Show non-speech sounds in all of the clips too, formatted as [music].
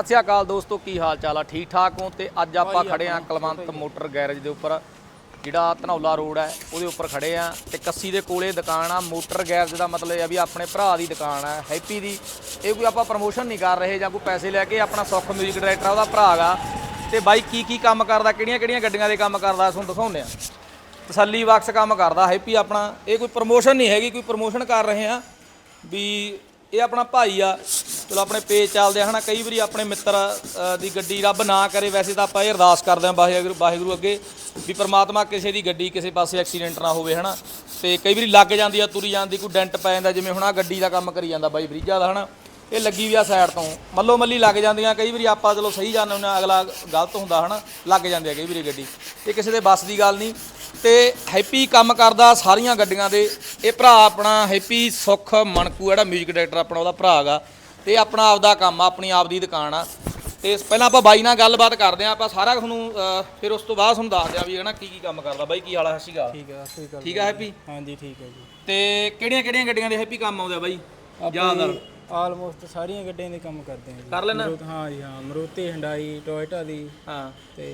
ਸਤਿ ਸ਼੍ਰੀ ਅਕਾਲ ਦੋਸਤੋ ਕੀ ਹਾਲ ਚਾਲ ਆ? ਠੀਕ ਠਾਕ ਹੋ? ਤੇ ਅੱਜ ਆਪਾਂ ਖੜੇ ਆ ਕਲਵੰਤ ਮੋਟਰ ਗੈਰੇਜ ਦੇ ਉੱਪਰ। ਜਿਹੜਾ ਧਨੌਲਾ ਰੋਡ ਹੈ ਉਹਦੇ ਉੱਪਰ ਖੜੇ ਆ ਤੇ ਕੱਸੀ ਦੇ ਕੋਲੇ ਦੁਕਾਨ ਆ ਮੋਟਰ ਗੈਰੇਜ ਦਾ ਮਤਲਬ ਇਹ ਆ ਵੀ ਆਪਣੇ ਭਰਾ ਦੀ ਦੁਕਾਨ ਆ ਹੈਪੀ ਦੀ। ਇਹ ਕੋਈ ਆਪਾਂ ਪ੍ਰਮੋਸ਼ਨ ਨਹੀਂ ਕਰ ਰਹੇ ਜਾਂ ਕੋਈ ਪੈਸੇ ਲੈ ਕੇ ਆਪਣਾ ਸੁੱਖ ਮਿਊਜ਼ਿਕ ਡਾਇਰੈਕਟਰ ਆ ਉਹਦਾ ਭਰਾ ਗਾ। ਤੇ ਬਾਈ ਕੀ ਕੀ ਕੰਮ ਕਰਦਾ ਕਿਹੜੀਆਂ ਕਿਹੜੀਆਂ ਗੱਡੀਆਂ ਦੇ ਕੰਮ ਕਰਦਾ ਤੁਹਾਨੂੰ ਦਿਖਾਉਂਦੇ ਆ ਤਸੱਲੀ ਬਖਸ਼ ਕੰਮ ਕਰਦਾ ਹੈਪੀ ਆਪਣਾ। ਇਹ ਕੋਈ ਪ੍ਰਮੋਸ਼ਨ ਨਹੀਂ ਹੈਗੀ ਕੋਈ ਪ੍ਰਮੋਸ਼ਨ ਕਰ ਰਹੇ ਆ ਵੀ ਇਹ ਆਪਣਾ ਭਾਈ ਆ। ਚਲੋ ਆਪਣੇ ਪੇਜ ਚੱਲਦੇ ਆ ਹਨਾ। ਕਈ ਵਾਰੀ ਆਪਣੇ ਮਿੱਤਰ ਦੀ ਗੱਡੀ ਰੱਬ ਨਾ ਕਰੇ, ਵੈਸੇ ਤਾਂ ਆਪਾਂ ਇਹ ਅਰਦਾਸ ਕਰਦੇ ਹਾਂ ਵਾਹਿਗੁਰੂ ਵਾਹਿਗੁਰੂ ਅੱਗੇ ਵੀ ਪਰਮਾਤਮਾ ਕਿਸੇ ਦੀ ਗੱਡੀ ਕਿਸੇ ਪਾਸੇ ਐਕਸੀਡੈਂਟ ਨਾ ਹੋਵੇ, ਹਨਾ। ਤੇ ਕਈ ਵਾਰੀ ਲੱਗ ਜਾਂਦੀ ਆ, ਤੁਰੀ ਜਾਂਦੀ, ਕੋਈ ਡੈਂਟ ਪੈ ਜਾਂਦਾ, ਜਿਵੇਂ ਹੁਣ ਆ ਗੱਡੀ ਦਾ ਕੰਮ ਕਰੀ ਜਾਂਦਾ ਬਾਈ ਬਰੀਜਾ ਦਾ, ਹਨਾ। ਇਹ ਲੱਗੀ ਵੀ ਆ ਸਾਈਡ ਤੋਂ। ਮੱਲੋ ਮੱਲੀ ਲੱਗ ਜਾਂਦੀਆਂ, ਕਈ ਵਾਰੀ ਆਪਾਂ ਚਲੋ ਸਹੀ ਜਾਂਦੇ ਹੁੰਦੇ ਆ, ਅਗਲਾ ਗਲਤ ਹੁੰਦਾ, ਹਨਾ। ਲੱਗ ਜਾਂਦੇ ਆ ਕਈ ਵਾਰੀ ਗੱਡੀ। ਇਹ ਕਿਸੇ ਦੇ ਬੱਸ ਦੀ ਗੱਲ ਨਹੀਂ। ਤੇ ਹੈਪੀ ਕੰਮ ਕਰਦਾ ਸਾਰੀਆਂ ਗੱਡੀਆਂ ਦੇ। ਇਹ ਭਰਾ ਆਪਣਾ ਹੈਪੀ ਸੁਖ ਮਣਕੂ ਜਿਹੜਾ 뮤직 ਡਾਇਰੈਕਟਰ ਆਪਣਾ ਉਹਦਾ ਭਰਾ ਹੈਗਾ ਤੇ ਆਪਣਾ ਆਪਦਾ ਕੰਮ ਆ ਆਪਣੀ ਆਪਦੀ ਦੁਕਾਨ ਆ। ਤੇ ਪਹਿਲਾਂ ਆਪਾਂ ਬਾਈ ਨਾਲ ਗੱਲਬਾਤ ਕਰਦੇ ਆ ਆਪਾਂ ਸਾਰਾ ਤੁਹਾਨੂੰ ਫਿਰ ਉਸ ਤੋਂ ਬਾਅਦ ਤੁਹਾਨੂੰ ਦੱਸਦੇ ਆ ਵੀ ਹਨਾ ਕੀ ਕੀ ਕੰਮ ਕਰਦਾ। ਬਾਈ ਕੀ ਹਾਲ ਸੀਗਾ ਠੀਕ ਹੈ ਸਹੀ ਗੱਲ ਠੀਕ ਆ ਹੈਪੀ? ਹਾਂਜੀ ਠੀਕ ਹੈ ਜੀ। ਤੇ ਕਿਹੜੀਆਂ ਕਿਹੜੀਆਂ ਗੱਡੀਆਂ ਦੇ ਹੈਪੀ ਕੰਮ ਆਉਂਦੇ ਆ ਬਾਈ ਜ਼ਿਆਦਾਤਰ ਆਲਮੋਸਟ ਸਾਰੀਆਂ ਗੱਡੀਆਂ ਦੇ ਕੰਮ ਕਰਦੇ ਹਾਂ ਜੀ। ਕਰ ਲੈਣਾ? ਮਰੂਤ- ਹਾਂ ਜੀ ਹਾਂ। ਮਰੂਤੀ ਹੰਡਾਈ ਟੋਇਟਾ ਦੀ ਹਾਂ। ਤੇ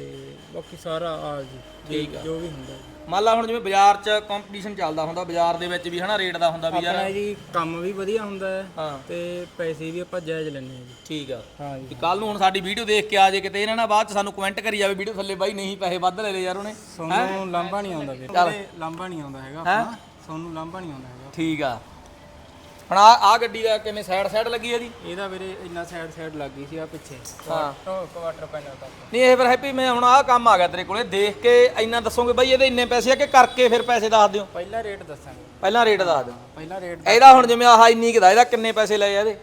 ਬਾਕੀ ਸਾਰਾ ਆ ਜੀ ਠੀਕ ਆ। ਜੋ ਵੀ ਹੁੰਦਾ ਜੀ। ਮੰਨ ਲਾ ਹੁਣ ਜਿਵੇਂ ਬਾਜ਼ਾਰ 'ਚ ਕੰਪੀਟੀਸ਼ਨ ਚੱਲਦਾ ਹੁੰਦਾ ਬਾਜ਼ਾਰ ਦੇ ਵਿੱਚ ਵੀ ਹਨਾ ਰੇਟ ਦਾ ਹੁੰਦਾ ਵੀ ਯਾਰ। ਆਪਣਾ ਜੀ ਕੰਮ ਵੀ ਵਧੀਆ ਹੁੰਦਾ ਹੈ ਹਾਂ। ਤੇ ਪੈਸੇ ਵੀ ਆਪਾਂ ਜਾਇਜ਼ ਲੈਂਦੇ ਹਾਂ ਜੀ। ਠੀਕ ਆ। ਹਾਂ ਜੀ। ਕੱਲ ਨੂੰ ਹੁਣ ਸਾਡੀ ਵੀਡੀਓ ਦੇਖ ਕੇ ਆ ਜੇ ਕਿਤੇ ਇਹਨਾਂ ਨਾਲ ਬਾਅਦ ਚ ਸਾਨੂੰ ਕਮੈਂਟ ਕਰੀ ਜਾਵੇ ਵੀਡੀਓ ਥੱਲੇ ਬਾਈ ਨਹੀਂ ਪੈਸੇ ਵੱਧ ਲੈ ਲਏ ਯਾਰ ਉਹਨੇ। ਸੋਨੂੰ ਲਾਂਭਾ ਨਹੀਂ ਆਉਂਦਾ ਵੀਰੇ। ਲਾਂਭਾ ਨਹੀਂ ਆਉਂਦਾ ਹੈਗਾ ਆਪਣਾ। ਸੋਨੂੰ ਲਾਂਭਾ ਨਹੀਂ ਆਉਂਦਾ ਹੈਗਾ। ਠੀਕ ਆ। ਹੁਣ ਆ ਆ ਗੱਡੀ ਦਾ ਕਿਵੇਂ ਸਾਈਡ ਸਾਈਡ ਲੱਗੀ ਆ ਜੀ? ਇਹਦਾ ਵੀਰੇ ਇੰਨਾ ਸਾਈਡ ਸਾਈਡ ਲੱਗ ਗਈ ਸੀ ਆ ਪਿੱਛੇ। ਹਾਂ। ਕੁਆਟਰ ਪੈਨਲ ਤੱਕ। ਨਹੀਂ ਇਹ ਫਿਰ ਹੈਪੀ ਮੈਂ ਹੁਣ ਆਹ ਕੰਮ ਆ ਗਿਆ ਤੇਰੇ ਕੋਲੇ। ਦੇਖ ਕੇ ਇੰਨਾ ਦੱਸੋਗੇ ਬਾਈ ਇਹਦੇ ਇੰਨੇ ਪੈਸੇ ਆ ਕਿ ਕਰਕੇ ਫਿਰ ਪੈਸੇ ਦੱਸ ਦਿਓ? ਪਹਿਲਾ ਰੇਟ ਦੱਸਾਂਗੇ। ਪਹਿਲਾਂ ਰੇਟ ਦੱਸ ਦਿਓ। ਪਹਿਲਾ ਰੇਟ ਇਹਦਾ ਹੁਣ ਜਿਵੇਂ ਆਹ ਇੰਨੀ ਕਿਦਾ ਇਹਦਾ ਕਿੰਨੇ ਪੈਸੇ ਲਏ ਆ ਇਹਦੇ?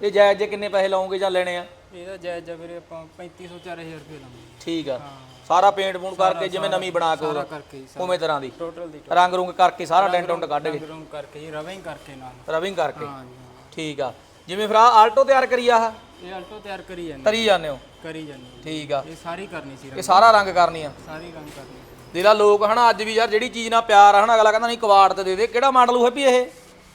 ਇਹ ਜਾਇਜ਼ ਜੇ ਕਿੰਨੇ ਪੈਸੇ ਲਾਉਂਗੇ ਜਾਂ ਲੈਣੇ ਆ? ਇਹਦਾ ਜਾਇਜ਼ ਆ ਵੀਰੇ ਆਪਾਂ 3500 4000 ਰੁਪਏ ਲਾਂਗੇ। ਠੀਕ ਆ। ਸਾਰਾ ਪੇਂਟ ਪੂੰਟ ਕਰਕੇ ਜਿਵੇਂ ਨਵੀਂ ਬਣਾ ਕੇ ਸਾਰਾ ਉਹ- ਕਰਕੇ ਜੀ ਉਵੇਂ ਤਰ੍ਹਾਂ ਦੀ। ਟੋਟਲ ਦੀ ਰੰਗ ਰੁੰਗ ਕਰਕੇ ਸਾਰਾ ਡੈਂਟ ਡੁੰਟ ਕੱਢ ਕੇ। ਰੂਮ ਕਰਕੇ ਜੀ ਰਵਿੰਗ ਕਰਕੇ ਨਾਲ। ਰਵਿੰਗ ਕਰਕੇ। ਹਾਂ ਜੀ। ਠੀਕ ਆ। ਜਿਵੇਂ ਫਿਰ ਆ ਆਲਟੋ ਤਿਆਰ ਕਰੀ ਆ ਆਹ? ਇਹ ਆਲਟੋ ਤਿਆਰ ਕਰੀ ਜਾਂਦੇ ਤਰੀ ਜਾਂਦੇ ਹੋ? ਕਰੀ ਜਾਂਦੇ ਠੀਕ ਆ। ਇਹ ਸਾਰੀ ਕਰਨੀ ਸੀ ਇਹ ਸਾਰਾ ਰੰਗ ਕਰਨੀ ਆ। ਸਾਰੀ ਰੰਗ ਕਰਨੀ ਦਿਲਾ ਲੋਕ ਹਨਾ ਅੱਜ ਵੀ ਯਾਰ ਜਿਹੜੀ ਚੀਜ਼ ਨਾਲ ਪਿਆਰ ਆ ਹਨਾ ਅਗਲਾ ਕਹਿੰਦਾ ਨਹੀਂ ਕਵਾੜ ਤੇ ਦੇ ਦੇ। ਕਿਹੜਾ ਮਾਡਲ ਹੈ ਵੀ ਇਹ?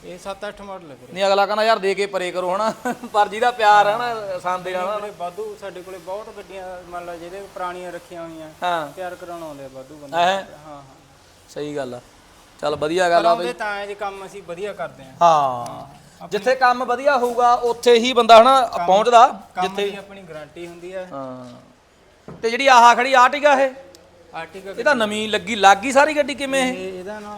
ਇਹ 7-8 ਮਾਡਲ ਹੈ ਵੀਰੇ ਨਹੀਂ ਅਗਲਾ ਕਹਿੰਦਾ ਯਾਰ ਦੇ ਕੇ ਪਰੇ ਕਰੋ ਹਨਾ? [laughs] ਪਰ ਜਿਹਦਾ ਪਿਆਰ ਹੈ ਨਾ ਸੰਦੇ ਨਾਲ। ਵੀਰੇ ਵਾਧੂ ਸਾਡੇ ਕੋਲੇ ਬਹੁਤ ਗੱਡੀਆਂ ਮੰਨ ਲਓ ਜਿਹਦੇ ਪੁਰਾਣੀਆਂ ਰੱਖੀਆਂ ਹੋਈਆਂ ਹਾਂ। ਤਿਆਰ ਕਰਾਉਣ ਆਉਂਦੇ ਆ ਵਾਧੂ ਬੰਦੇ। ਹੈ? ਹਾਂ ਹਾਂ। ਸਹੀ ਗੱਲ ਆ। ਚੱਲ ਵਧੀਆ ਗੱਲ ਆ ਬਈ। ਕਰਾਉਂਦੇ ਤਾਂ ਜੀ ਕੰਮ ਅਸੀਂ ਵਧੀਆ ਕਰਦੇ ਹਾਂ। ਹਾਂ ਜਿੱਥੇ ਕੰਮ ਵਧੀਆ ਹੋਊਗਾ ਉੱਥੇ ਹੀ ਬੰਦਾ ਹਨਾ ਪਹੁੰਚਦਾ ਕੰਮ ਦੀ ਆਪਣੀ ਗਾਰੰਟੀ ਹੁੰਦੀ ਹੈ ਹਾਂ। ਤੇ ਜਿਹੜੀ ਆਹ ਖੜੀ ਆਰਟਿਕਾ ਇਹ? ਆਰਟੀਕਲ ਇਹ ਤਾਂ ਨਵੀਂ ਲੱਗੀ ਲੱਗੀ ਸਾਰੀ ਗੱਡੀ ਕਿਵੇਂ ਇਹ? ਇਹ ਇਹਦਾ ਨਾ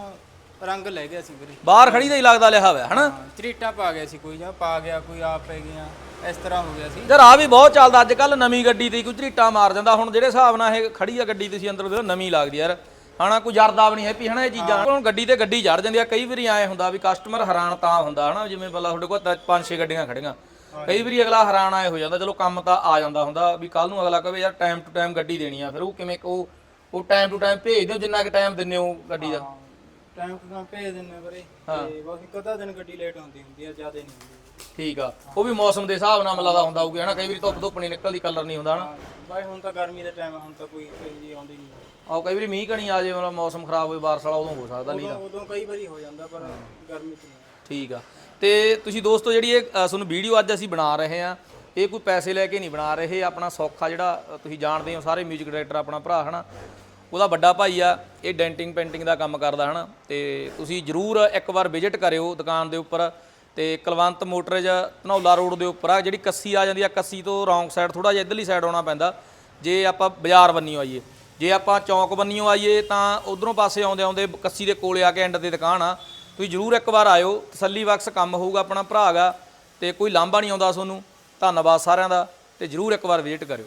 ਰੰਗ ਲੈ ਗਿਆ ਸੀ ਵੀਰੇ। ਬਾਹਰ ਖੜੀ ਦਾ ਹੀ ਲੱਗਦਾ ਲਿਆ ਹੋਇਆ ਹਨਾ? ਹਾਂ ਝਰੀਟਾ ਪਾ ਗਿਆ ਸੀ ਕੋਈ ਜਾਂ ਪਾ ਗਿਆ ਕੋਈ ਆਪ ਪੈ ਗਿਆ ਇਸ ਤਰ੍ਹਾਂ ਹੋ ਗਿਆ ਸੀ। ਯਾਰ ਆ ਵੀ ਬਹੁਤ ਚੱਲਦਾ ਅੱਜ ਕੱਲ ਨਵੀਂ ਗੱਡੀ ਤੇ ਕੋਈ ਝਰੀਟਾ ਮਾਰ ਜਾਂਦਾ। ਹੁਣ ਜਿਹੜੇ ਹਿਸਾਬ ਨਾਲ ਇਹ ਖੜੀ ਆ ਗੱਡੀ ਤੁਸੀਂ ਅੰਦਰ ਦੇਖੋ ਨਵੀਂ ਲੱਗਦੀ ਯਾਰ। ਹਨਾ ਕੋਈ ਜਰਦਾ ਵੀ ਨਹੀਂ ਹੈਪੀ ਹਨਾ ਇਹ ਚੀਜ਼ਾਂ ਹੁਣ ਗੱਡੀ ਤੇ ਗੱਡੀ ਚੜ ਜਾਂਦੀ ਆ। ਕਈ ਵਾਰੀ ਐ ਹੁੰਦਾ ਵੀ ਕਸਟਮਰ ਹੈਰਾਨ ਤਾਂ ਹੁੰਦਾ ਹਨਾ ਜਿਵੇਂ ਬੱਲਾ ਤੁਹਾਡੇ ਕੋਲ ਤਾਂ ਪੰਜ ਛੇ ਗੱਡੀਆਂ ਖੜੀਆਂ। ਕਈ ਵਾਰੀ ਅਗਲਾ ਹੈਰਾਨ ਆਏ ਹੋ ਜਾਂਦਾ ਚਲੋ ਕੰਮ ਤਾਂ ਆ ਜਾਂਦਾ ਹੁੰਦਾ ਵੀ ਕੱਲ ਨੂੰ ਅਗਲਾ ਕਹੇ ਯਾਰ ਟਾਈਮ ਟੂ ਟਾਈਮ ਗੱਡੀ ਦੇਣੀ ਆ ਫਿਰ ਉਹ ਕਿਵੇਂ ਉਹ ਉਹ ਟਾਈਮ ਟੂ ਟਾਈਮ ਭੇਜ ਦਿਓ ਜਿੰਨਾ ਕਿ ਟਾਈਮ ਦਿੰਦੇ ਹੋ ਗੱਡੀ ਦਾ। ਟਾਈਮ ਟੂ ਟਾਈਮ ਭੇਜ ਦਿੰਨੇ ਵੀਰੇ। ਤੇ ਬਾਕੀ ਕਦਾ ਦਿਨ ਗੱਡੀ ਲੇਟ ਆਉਂਦੀ ਹੁੰਦੀ ਆ ਜ਼ਿਆਦਾ ਨਹੀਂ ਹੁੰਦੀ। ਠੀਕ ਆ। ਉਹ ਵੀ ਮੌਸਮ ਦੇ ਹਿਸਾਬ ਨਾਲ ਮਿਲਦਾ ਹੁੰਦਾ ਹੋਊਗਾ ਹਨਾ? ਕਈ ਵਾਰੀ ਧੁੱਪ ਧੁੱਪ ਨਹੀਂ ਨਿਕਲਦੀ ਕਲਰ ਨਹੀਂ ਹੁੰਦਾ ਹਨਾ? ਬਾਈ ਹੁਣ ਤਾਂ ਗਰਮੀ ਦਾ ਟਾਈਮ ਹੁਣ ਤਾਂ ਕੋਈ ਕੋਈ ਜੀ ਆਉਂਦੀ ਨਹੀਂ ਆਹ ਕਈ ਵਾਰੀ ਮੀਂਹ ਕਣੀ ਆ ਜੇ ਮਤਲਬ ਮੌਸਮ ਖਰਾਬ ਹੋਵੇ ਬਾਰਿਸ਼ ਵਾਲਾ ਉਦੋਂ ਹੋ ਸਕਦਾ ਨਹੀਂ ਉਦੋਂ ਉਦੋਂ ਕਈ ਵਾਰੀ ਹੋ ਜਾਂਦਾ ਪਰ ਗਰਮੀ ਚ ਨਹੀਂ। ਠੀਕ ਆ। ਤੇ ਤੁਸੀਂ ਦੋਸਤੋ ਜਿਹੜੀ ਇਹ ਅ, ਤੁਹਾਨੂੰ ਵੀਡੀਓ ਅੱਜ ਅਸੀਂ ਬਣਾ ਰਹੇ ਆ ਇਹ ਕੋਈ ਪੈਸੇ ਲੈ ਕੇ ਨਹੀਂ ਬਣਾ ਰਹੇ ਆਪਣਾ ਸੌਖਾ ਜਿਹੜਾ ਅ, ਤੁਸੀਂ ਜਾਣਦੇ ਹੋ ਸਾਰੇ 뮤직 ਡਾਇਰੈਕਟਰ ਆਪਣਾ ਭਰਾ ਹਨਾ? ਉਹਦਾ ਵੱਡਾ ਭਾਈ ਆ, ਇਹ ਡੈਂਟਿੰਗ ਪੇਂਟਿੰਗ ਦਾ ਕੰਮ ਕਰਦਾ ਹਨਾ, ਤੇ ਤੁਸੀਂ ਜਰੂਰ ਇੱਕ ਵਾਰ ਵਿਜ਼ਿਟ ਕਰਿਓ ਦੁਕਾਨ ਦੇ ਉੱਪਰ, ਤੇ ਕੁਲਵੰਤ ਮੋਟਰਜ ਧਨੌਲਾ ਰੋਡ ਦੇ ਉੱਪਰ ਆ, ਜਿਹੜੀ ਕੱਸੀ ਆ ਜਾਂਦੀ ਆ, ਕੱਸੀ ਤੋਂ ਰੌਂਗ ਸਾਈਡ ਥੋੜਾ ਜਿਹਾ ਇਧਰਲੀ ਸਾਈਡ ਆਉਣਾ ਪੈਂਦਾ, ਜੇ ਆਪਾਂ ਬਾਜ਼ਾਰ ਬੰਨੀਓ ਆਈਏ, ਜੇ ਆਪਾਂ ਚੌਂਕ ਬੰਨੀਓ ਆਈਏ, ਤਾਂ ਉਧਰੋਂ ਪਾਸੇ ਆਉਂਦੇ ਆਉਂਦੇ ਕੱਸੀ ਦੇ ਕੋਲੇ ਆ ਕੇ ਐਂਡ ਤੇ ਦੁਕਾਨ ਆ, ਤੁਸੀਂ ਜਰੂਰ ਇੱਕ ਵਾਰ ਆਇਓ, ਤਸੱਲੀ ਬਖਸ਼ ਕੰਮ ਹੋਊਗਾ ਆਪਣਾ ਭਰਾ ਗਾ, ਤੇ ਕੋਈ ਲਾਂਭਾ ਨਹੀਂ ਆਉਂਦਾ ਤੁਹਾਨੂੰ, ਧੰਨਵਾਦ ਸਾਰਿਆਂ ਦਾ, ਤੇ ਜਰੂਰ ਇੱਕ ਵਾਰ ਵਿਜ਼ਿਟ ਕਰਿਓ।